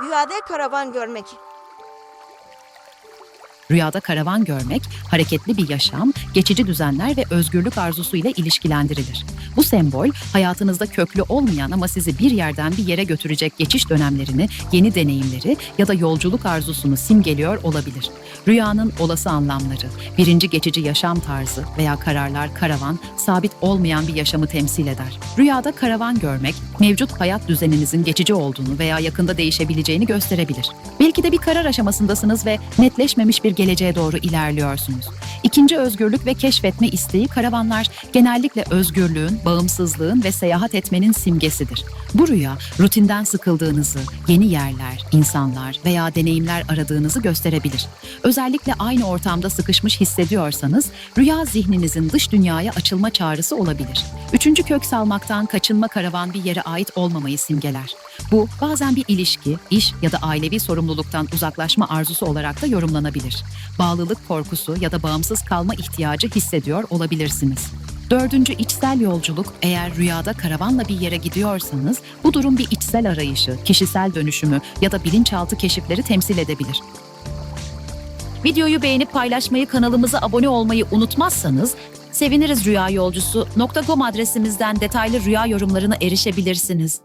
Rüyada karavan görmek. Rüyada karavan görmek, hareketli bir yaşam, geçici düzenler ve özgürlük arzusu ile ilişkilendirilir. Bu sembol, hayatınızda köklü olmayan ama sizi bir yerden bir yere götürecek geçiş dönemlerini, yeni deneyimleri ya da yolculuk arzusunu simgeliyor olabilir. Rüyanın olası anlamları, birinci geçici yaşam tarzı veya kararlar karavan, sabit olmayan bir yaşamı temsil eder. Rüyada karavan görmek, mevcut hayat düzeninizin geçici olduğunu veya yakında değişebileceğini gösterebilir. Belki de bir karar aşamasındasınız ve netleşmemiş bir geleceğe doğru ilerliyorsunuz. İkinci özgürlük ve keşfetme isteği karavanlar genellikle özgürlüğün, bağımsızlığın ve seyahat etmenin simgesidir. Bu rüya rutinden sıkıldığınızı, yeni yerler, insanlar veya deneyimler aradığınızı gösterebilir. Özellikle aynı ortamda sıkışmış hissediyorsanız rüya zihninizin dış dünyaya açılma çağrısı olabilir. Üçüncü kök salmaktan kaçınma karavan bir yere ait olmamayı simgeler. Bu bazen bir ilişki, iş ya da ailevi sorumluluktan uzaklaşma arzusu olarak da yorumlanabilir. Bağlılık korkusu ya da bağımsız kalma ihtiyacı hissediyor olabilirsiniz. Dördüncü içsel yolculuk eğer rüyada karavanla bir yere gidiyorsanız bu durum bir içsel arayışı, kişisel dönüşümü ya da bilinçaltı keşifleri temsil edebilir. Videoyu beğenip paylaşmayı, kanalımıza abone olmayı unutmazsanız seviniriz rüya yolcusu.com adresimizden detaylı rüya yorumlarına erişebilirsiniz.